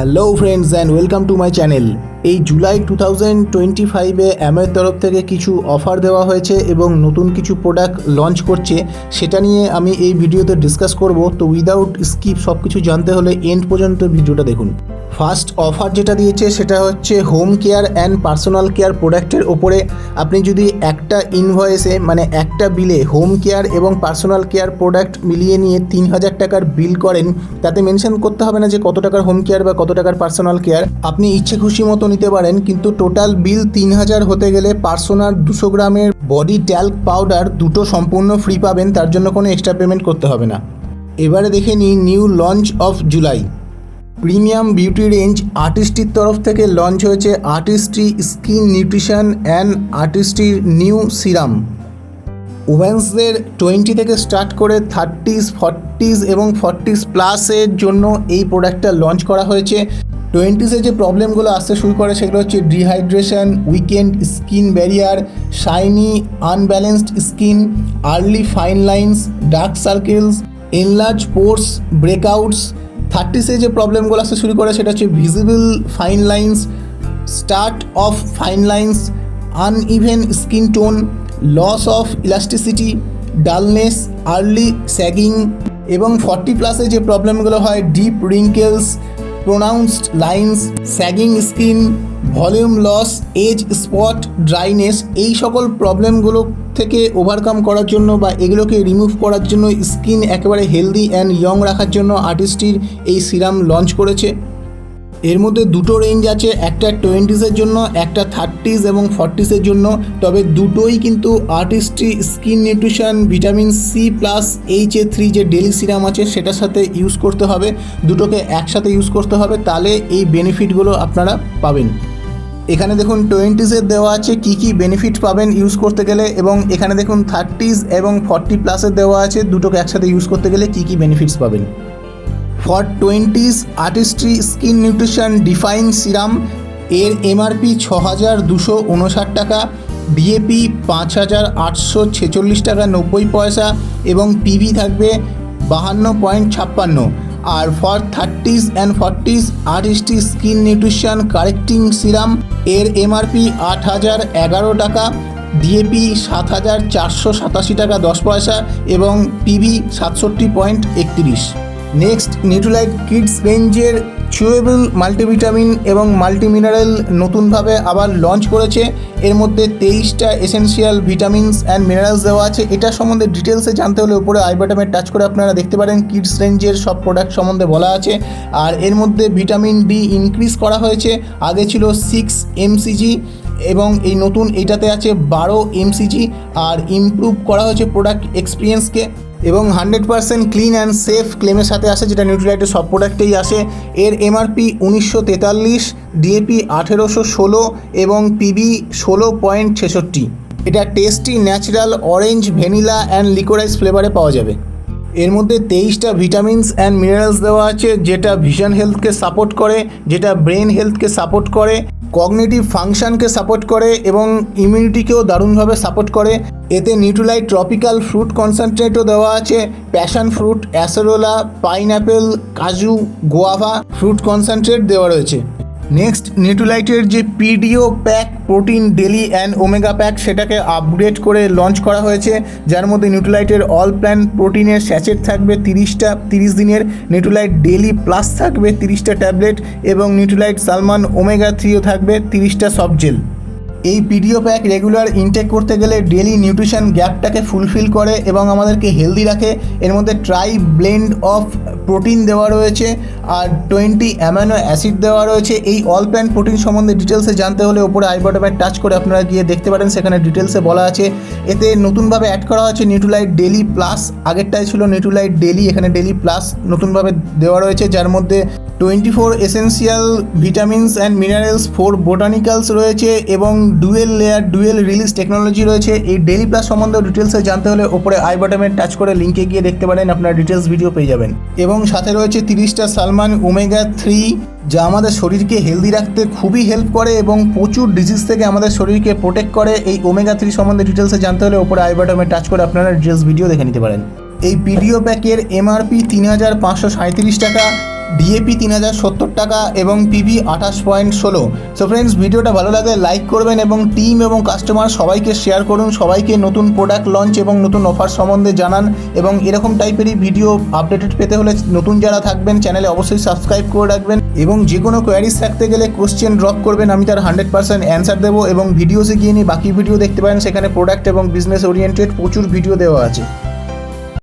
Hello friends and welcome to my channel এই July two thousand twenty ফাইভে অ্যামের তরফ থেকে কিছু অফার দেওয়া হয়েছে এবং নতুন কিছু প্রোডাক্ট লঞ্চ করছে। সেটা নিয়ে আমি এই ভিডিওতে ডিসকাস করব। তো উইদাউট স্কিপ সব কিছু জানতে হলে এন্ড পর্যন্ত ভিডিওটা দেখুন। ফার্স্ট অফার যেটা দিয়েছে সেটা হচ্ছে home care and personal care প্রোডাক্টের ওপরে আপনি যদি একটা ইনভয়েসে মানে একটা বিলে হোম কেয়ার এবং পার্সোনাল কেয়ার প্রোডাক্ট মিলিয়ে নিয়ে তিন হাজার টাকার বিল করেন, তাতে মেনশন করতে হবে না যে কত টাকার হোম কেয়ার বা কত টাকার পার্সোনাল কেয়ার আপনি ইচ্ছে খুশি মতো নিতে পারেন, কিন্তু টোটাল বিল তিন হাজার হতে গেলে পার্সোনাল দুশো গ্রামের বডি ট্যাল্ক পাউডার দুটো সম্পূর্ণ ফ্রি পাবেন, তার জন্য কোনো এক্সট্রা পেমেন্ট করতে হবে না। এবারে দেখে নিই new launch of July premium beauty range আর্টিস্টির তরফ থেকে লঞ্চ হয়েছে আর্টিস্ট্রি স্কিন নিউট্রিশন অ্যান্ড আর্টিস্ট্রির নিউ সিরাম। উমেন্সদের টোয়েন্টি থেকে স্টার্ট করে থার্টিস, ফর্টিস এবং ফর্টিস প্লাসের জন্য এই প্রোডাক্টটা লঞ্চ করা হয়েছে। টোয়েন্টিসে যে প্রবলেমগুলো আসতে শুরু করে সেগুলো হচ্ছে dehydration, weakened skin barrier, shiny, unbalanced skin, early fine lines, dark circles, enlarge pores, breakouts থার্টিসে যে প্রবলেমগুলো আসতে শুরু করে, সেটা হচ্ছে visible fine lines start off fine lines uneven skin tone loss of elasticity dullness early sagging এবং forty প্লাসে যে প্রবলেমগুলো হয় deep wrinkles pronounced lines sagging skin volume loss age spot dryness এই সকল প্রবলেমগুলো থেকে ওভারকাম করার জন্য বা এগুলোকে রিমুভ করার জন্য স্কিন একেবারে হেলদি অ্যান্ড ইয়ং রাখার জন্য আর্টিস্টটির এই সিরাম লঞ্চ করেছে। এর মধ্যে দুটো রেঞ্জ আছে, একটা টোয়েন্টিসের জন্য, একটা থার্টিস এবং ফর্টিসের জন্য। তবে দুটোই কিন্তু Artistry skin nutrition vitamin C plus H A three যে ডেলি সিরাম আছে, সেটার সাথে ইউজ করতে হবে। দুটোকে একসাথে ইউজ করতে হবে, তাহলে এই বেনিফিটগুলো আপনারা পাবেন। এখানে দেখুন টোয়েন্টিসের দেওয়া আছে কী কী বেনিফিট পাবেন ইউজ করতে গেলে এবং এখানে দেখুন থার্টিস এবং ফর্টি প্লাসের দেওয়া আছে দুটোকে একসাথে ইউজ করতে গেলে কী কী বেনিফিটস পাবেন। For twenties Artistry skin nutrition define serum এর এমআরপি ছ হাজার দুশো উনষাট টাকা ডিএপি পাঁচ হাজার আটশো ছেচল্লিশ টাকা নব্বই পয়সা এবং পিভি থাকবে বাহান্ন পয়েন্ট ছাপ্পান্ন। আর for thirties and forties Artistry skin nutrition correcting serum এর এমআরপি আট হাজার এগারো টাকা ডিএপি সাত হাজার চারশো সাতাশি টাকা দশ পয়সা এবং পিবি সাতষট্টি পয়েন্ট একত্রিশ। নেক্সট নিউট্রোলাইট কিডস রেঞ্জের চুয়েবল মাল্টিভিটামিন এবং মাল্টিমিনারেল নতুনভাবে আবার লঞ্চ করেছে। এর মধ্যে তেইশটা এসেনশিয়াল ভিটামিনস অ্যান্ড মিনারেলস দেওয়া আছে। এটা সম্বন্ধে ডিটেলসে জানতে হলে উপরে আই বাটমে টাচ করে আপনারা দেখতে পারেন। কিডস রেঞ্জের সব প্রোডাক্ট সম্বন্ধে বলা আছে। আর এর মধ্যে ভিটামিন ডি ইনক্রিজ করা হয়েছে। আগে ছিল সিক্স এমসিজি এবং এই নতুন এইটাতে আছে বারো এমসিজি আর ইমপ্রুভ করা হয়েছে প্রোডাক্ট এক্সপিরিয়েন্সকে এবং hundred percent clean and safe ক্লেমের সাথে আসে, যেটা নিউট্রিলাইটের সব প্রোডাক্টেই আসে। এর এমআরপি উনিশশো তেতাল্লিশ ডিএপি আঠেরোশো ষোলো এবং পিবি ষোলো পয়েন্ট ছেষট্টি। এটা tasty natural orange vanilla and liquorice ফ্লেভারে পাওয়া যাবে। এর মধ্যে তেইশটা ভিটামিনস অ্যান্ড মিনারেলস দেওয়া আছে, যেটা ভিশন হেলথকে সাপোর্ট করে, যেটা ব্রেন হেলথকে সাপোর্ট করে কগনেটিভ ফাংশনকে সাপোর্ট করে এবং ইমিউনিটিকেও দারুণভাবে সাপোর্ট করে। এতে নিউট্রিলাইট ট্রপিক্যাল ফ্রুট কনসেন্ট্রেটও দেওয়া আছে প্যাশন ফ্রুট অ্যাসেরোলা পাইনঅ্যাপেল কাজু গোয়াভা ফ্রুট কনসেন্ট্রেট দেওয়া রয়েছে। নেক্সট নিউট্রোলাইটের যে PDO pack protein daily and omega pack সেটাকে আপগ্রেড করে লঞ্চ করা হয়েছে, যার মধ্যে নিউট্রোলাইটের অল প্ল্যান প্রোটিনের স্যাচেট থাকবে তিরিশটা, তিরিশ দিনের নিউট্রোলাইট ডেলি প্লাস থাকবে তিরিশটা ট্যাবলেট এবং নিউট্রোলাইট সালমান ওমেগা থ্রিও থাকবে তিরিশটা সফট জেল এই পিডিও প্যাক রেগুলার ইনটেক করতে গেলে ডেলি নিউট্রিশন গ্যাপটাকে ফুলফিল করে এবং আমাদেরকে হেলদি রাখে। এর মধ্যে ট্রাই ব্লেন্ড অফ প্রোটিন দেওয়া রয়েছে আর টোয়েন্টি অ্যামানো অ্যাসিড দেওয়া রয়েছে। এই অল প্ল্যান প্রোটিন সম্বন্ধে ডিটেলসে জানতে হলে ওপরে আই বাটমে টাচ করে আপনারা গিয়ে দেখতে পারেন। সেখানে ডিটেলসে বলা আছে। এতে নতুনভাবে অ্যাড করা হয়েছে নিউট্রিলাইট ডেলি প্লাস আগেরটাই ছিল নিউট্রিলাইট ডেলি এখানে ডেলি প্লাস নতুনভাবে দেওয়া রয়েছে, যার মধ্যে twenty four essential vitamins and minerals four botanicals রয়েছে এবং dual layer, dual release technology রয়েছে। এই ডেলি প্লাস সম্বন্ধে ডিটেলসে জানতে হলে ওপরে আই বাটমে টাচ করে লিঙ্কে গিয়ে দেখতে পারেন, আপনার ডিটেলস ভিডিও পেয়ে যাবেন। এবং সাথে রয়েছে তিরিশটা সালমান ওমেগা থ্রি যা আমাদের শরীরকে হেলদি রাখতে খুবই হেল্প করে এবং প্রচুর ডিজিজ থেকে আমাদের শরীরকে প্রোটেক্ট করে। এই ওমেগা থ্রি সম্বন্ধে ডিটেলসে জানতে হলে ওপরে আই বাটমে টাচ করে আপনারা ডিটেলস ভিডিও দেখে নিতে পারেন। এই পিডিও প্যাকের এমআরপি তিন হাজার পাঁচশো সাঁত্রিশ টাকা ডিএপি তিন হাজার সত্তর টাকা এবং পিভি আঠাশ পয়েন্ট ষোলো। সো ফ্রেন্ডস ভিডিওটা ভালো লাগলে লাইক করবেন এবং টিম এবং কাস্টমার সবাইকে শেয়ার করুন, সবাইকে নতুন প্রোডাক্ট লঞ্চ এবং নতুন অফার সম্বন্ধে জানান এবং এরকম টাইপেরই ভিডিও আপডেটেড পেতে হলে নতুন যারা থাকবেন চ্যানেলে অবশ্যই সাবস্ক্রাইব করে রাখবেন এবং যে কোনো কোয়ারিজ থাকতে গেলে কোশ্চেন ড্রপ করবেন, আমি তার হান্ড্রেড পার্সেন্ট অ্যান্সার দেবো এবং ভিডিওসে গিয়ে নিয়ে বাকি ভিডিও দেখতে পারেন, সেখানে প্রোডাক্ট এবং বিজনেস ওরিয়েন্টেড প্রচুর ভিডিও দেওয়া আছে।